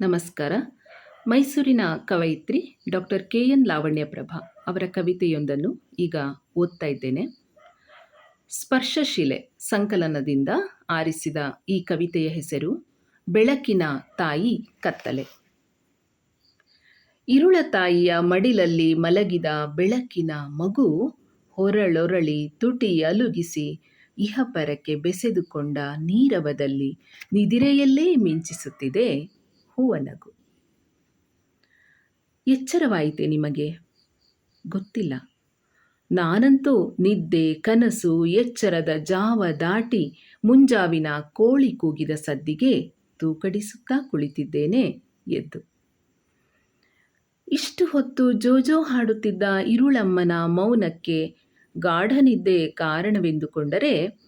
ನಮಸ್ಕಾರ. ಮೈಸೂರಿನ ಕವಯಿತ್ರಿ ಡಾಕ್ಟರ್ ಕೆ ಎನ್ ಲಾವಣ್ಯಪ್ರಭಾ ಅವರ ಕವಿತೆಯೊಂದನ್ನು ಈಗ ಓದ್ತಾ ಇದ್ದೇನೆ. ಸ್ಪರ್ಶಶಿಲೆ ಸಂಕಲನದಿಂದ ಆರಿಸಿದ ಈ ಕವಿತೆಯ ಹೆಸರು ಬೆಳಕಿನ ತಾಯಿ ಕತ್ತಲೆ. ಇರುಳ ತಾಯಿಯ ಮಡಿಲಲ್ಲಿ ಮಲಗಿದ ಬೆಳಕಿನ ಮಗು ಹೊರಳೊರಳಿ ತುಟಿ ಅಲುಗಿಸಿ ಇಹಪರಕ್ಕೆ ಬೆಸೆದುಕೊಂಡ ನೀರವದಲ್ಲಿ ನಿದಿರೆಯಲ್ಲೇ ಮಿಂಚಿಸುತ್ತಿದೆ ಹೂವನಗು. ಎಚ್ಚರವಾಯಿತೆ ನಿಮಗೆ? ಗೊತ್ತಿಲ್ಲ. ನಾನಂತೂ ನಿದ್ದೆ, ಕನಸು, ಎಚ್ಚರದ ಜಾವ ದಾಟಿ ಮುಂಜಾವಿನ ಕೋಳಿ ಕೂಗಿದ ಸದ್ದಿಗೆ ತೂಕಡಿಸುತ್ತಾ ಕುಳಿತಿದ್ದೇನೆ ಎದ್ದು. ಇಷ್ಟು ಹೊತ್ತು ಜೋಜೋ ಹಾಡುತ್ತಿದ್ದ ಇರುಳಮ್ಮನ ಮೌನಕ್ಕೆ ಗಾಢನಿದ್ದೆ ಕಾರಣವೆಂದುಕೊಂಡರೆ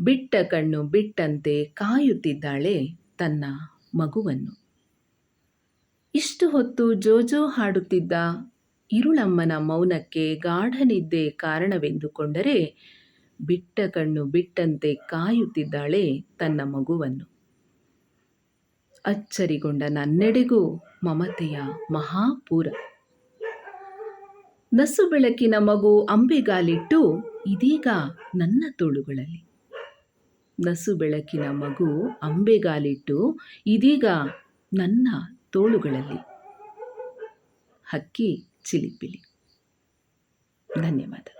ಬಿಟ್ಟ ಕಣ್ಣು ಬಿಟ್ಟಂತೆ ಕಾಯುತ್ತಿದ್ದಾಳೆ ತನ್ನ ಮಗುವನ್ನು. ಇಷ್ಟು ಹೊತ್ತು ಜೋಜೋ ಹಾಡುತ್ತಿದ್ದ ಇರುಳಮ್ಮನ ಮೌನಕ್ಕೆ ಗಾಢನಿದ್ದೆ ಕಾರಣವೆಂದುಕೊಂಡರೆ ಬಿಟ್ಟ ಕಣ್ಣು ಬಿಟ್ಟಂತೆ ಕಾಯುತ್ತಿದ್ದಾಳೆ ತನ್ನ ಮಗುವನ್ನು. ಅಚ್ಚರಿಗೊಂಡ ನನ್ನೆಡೆಗೂ ಮಮತೆಯ ಮಹಾಪೂರ. ನಸು ಬೆಳಕಿನ ಮಗು ಅಂಬೆಗಾಲಿಟ್ಟು ಇದೀಗ ನನ್ನ ತೋಳುಗಳಲ್ಲಿ. ನಸು ಬೆಳಕಿನ ಮಗು ಅಂಬೆಗಾಲಿಟ್ಟು ಇದೀಗ ನನ್ನ ತೋಳುಗಳಲ್ಲಿ. ಹಕ್ಕಿ ಚಿಲಿಪಿಲಿ. ಧನ್ಯವಾದ.